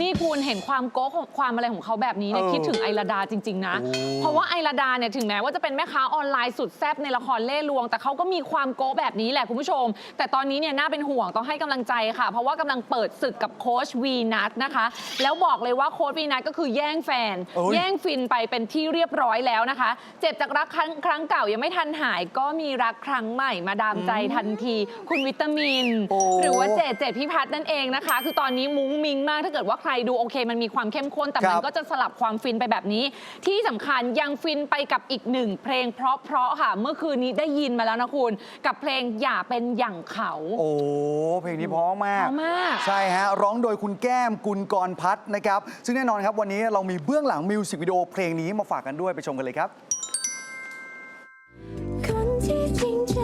นี่คุณเห็นความโก๊กของความอะไรของเขาแบบนี้เนี่ยเออคิดถึงไอราดาจริง ๆ นะ โอ้ เพราะว่าไอราดาเนี่ยถึงแม้ว่าจะเป็นแม่ค้าออนไลน์สุดแซ่บในละครเล่ห์ลวง แต่เขาก็มีความโก๊กแบบนี้แหละคุณผู้ชม แต่ตอนนี้เนี่ยน่าเป็นห่วงต้องให้กำลังใจค่ะ เพราะว่ากำลังเปิดศึกกับโค้ชวีนัทนะคะ แล้วบอกเลยว่าโค้ชวีนัทก็คือแย่งแฟนโอ้ย แย่งฟินไปเป็นที่เรียบร้อยแล้วนะคะ เจ็บจากรักครั้งครั้งเก่ายังไม่ทันหาย ก็มีรักครั้งใหม่มาดามใจทันที คุณวิตามิน โอ้ หรือว่าเจดเจดพิพัฒน์นั่นเองนะคะ คือตอนนี้มุ้งมิงมากถ้าเกิดว่าใครดูโอเค มันมีความเข้มข้นแต่มันครับ ก็จะสลับความฟินไปแบบนี้ ที่สำคัญยังฟินไปกับอีกหนึ่งเพลงเพราะๆค่ะ เมื่อคืนนี้ได้ยินมาแล้วนะคุณ กับเพลงอย่าเป็นอย่างเขา โอ้ เพลงนี้เพราะมาก เพราะมาก ใช่ฮะ ร้องโดยคุณแก้มกุลกรพัฒน์นะครับ ซึ่งแน่นอนครับวันนี้เรามีเบื้องหลังมิวสิกวิดีโอเพลงนี้มาฝากกันด้วยไปชมกันเลยครับ คนที่จริงใจ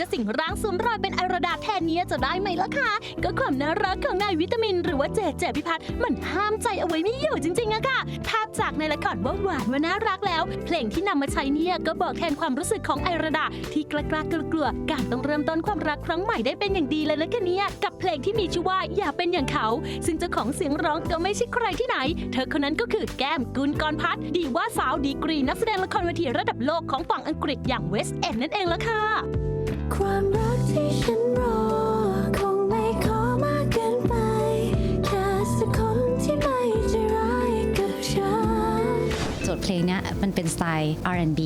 จะสิงร่างสวมรอยเป็นไอรดาแทนเนี้ยจะได้ไหมล่ะคะก็ความน่ารักของนายวิตามิน หรือว่าเจเจพิพัฒน์มันห้ามใจเอาไว้ไม่อยู่จริงๆอะค่ะภาพจากในละครว่าหวานว่าน่ารักแล้ว เพลงที่นำมาใช้เนี่ยก็บอกแทนความรู้สึกของไอรดาที่กล้ากล้ากลัวๆการต้องเริ่มต้นความรักครั้งใหม่ได้เป็นอย่างดีเลยนะคะเนี่ยกับเพลงที่มีชื่อว่าอย่าเป็นอย่างเขา ซึ่งเจ้าของเสียงร้องก็ไม่ใช่ใครที่ไหน เธอคนนั้นก็คือแก้มกุลกรพัฒน์ดีว่าสาวดีกรีนักแสดงละครเวทีระดับโลกของฝั่งอังกฤษอย่างเวสเอ็นนั่นเองละค่ะ ความรักที่ฉัน มันเป็นสไตล์ R&B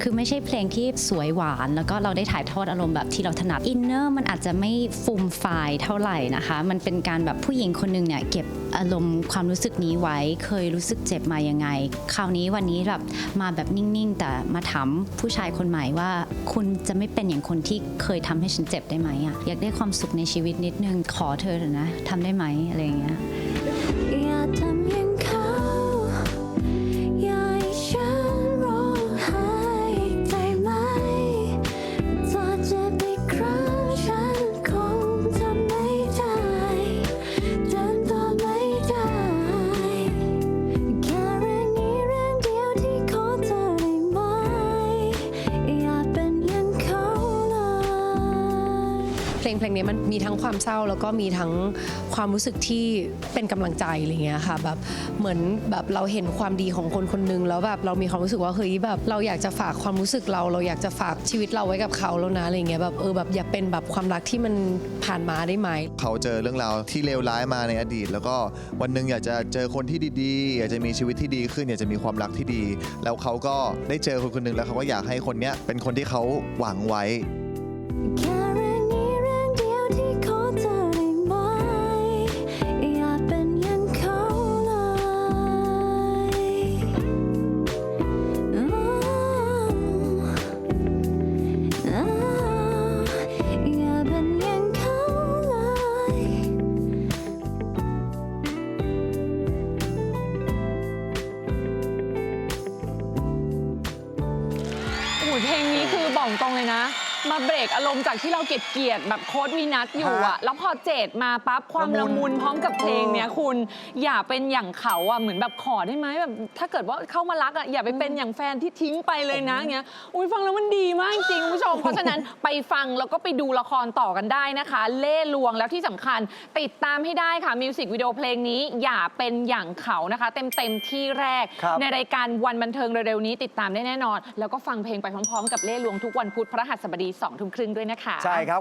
คือไม่ใช่เพลงที่สวยหวาน แล้วก็เราได้ถ่ายทอดอารมณ์แบบที่เราถนัดอินเนอร์มันอาจจะไม่ฟูมไฟายเท่าไหร่นะคะ มันเป็นการแบบผู้หญิงคนหนึงเนี่ยเก็บอารมณ์ความรู้สึกนี้ไว้ เคยรู้สึกเจ็บมายังไง คราวนี้วันนี้แบบมาแบบนิ่งๆ แต่มาถามผู้ชายคนใหม่ว่า คุณจะไม่เป็นอย่างคนที่เคยทำให้ฉันเจ็บได้ไหมอะอยากได้ความสุขในชีวิตนิดนึงขอเธอเถอะนะทำได้ไหมอะไรอย่างเงี้ย ลงเพลงนี้มันมีทั้งความเศร้าแล้วก็มีทั้งความรู้สึกที่เป็นกำลังใจอะไรเงี้ยค่ะแบบเหมือนแบบเราเห็นความดีของคนคนหนึงแล้วแบบเรามีความรู้สึกว่าเฮ้ยแบบเราอยากจะฝากความรู้สึกเรา เราอยากจะฝากชีวิตเราไว้กับเขาแล้วนะอะไรเงี้ยแบบเออแบบอย่าเป็นแบบความรักที่มันผ่านมาได้ไหมเขาเจอเรื่องราวที่เลวร้ายมาในอดีต แล้วก็วันหนึ่งอยากจะเจอคนที่ดีๆอยากจะมีชีวิตที่ดีขึ้นอยากจะมีความรักที่ดี แล้วเขาก็ได้เจอคนคนหนึ่งแล้วเขาก็อยากให้คนเนี้ยเป็นคนที่เขาหวังไว้ เพลงนี้คือบอกตรงเลยนะ มาเบรกอารมณ์จากที่เราเกลียดเกลียดๆแบบโค้ดวีนัทอยู่อะฮะแล้วพอเจดมาปั๊บความละละมุมุนนพร้อมกับเพลงเนี้ยเออคุณอย่าเป็นอย่างเขาอะเหมือนแบบขอได้ไหมแบบถ้าเกิดว่าเข้ามารักอะอย่าไปเป็นอย่างแฟนที่ทิ้งไปเลยนะเงี้ยอุ้ยฟังแล้วมันดีมากจริงคุณผู้ชม เพราะฉะนั้นไปฟังแล้วก็ไปดูละครต่อกันได้นะคะ เล่ห์ลวงแล้วที่สำคัญ ติดตามให้ได้ค่ะมิวสิกวิดีโอเพลงนี้อย่าเป็นอย่างเขานะคะ เต็มๆที่แรก ครับ ในรายการวันบันเทิงเร็วๆนี้ติดตามได้แน่นอน แล้วก็ฟังเพลงไปพร้อมๆ กับเล่ห์ลวงทุกวันพุธพระหัสบดี2ทุ่มครึ่งด้วยนะคะ ใช่ครับ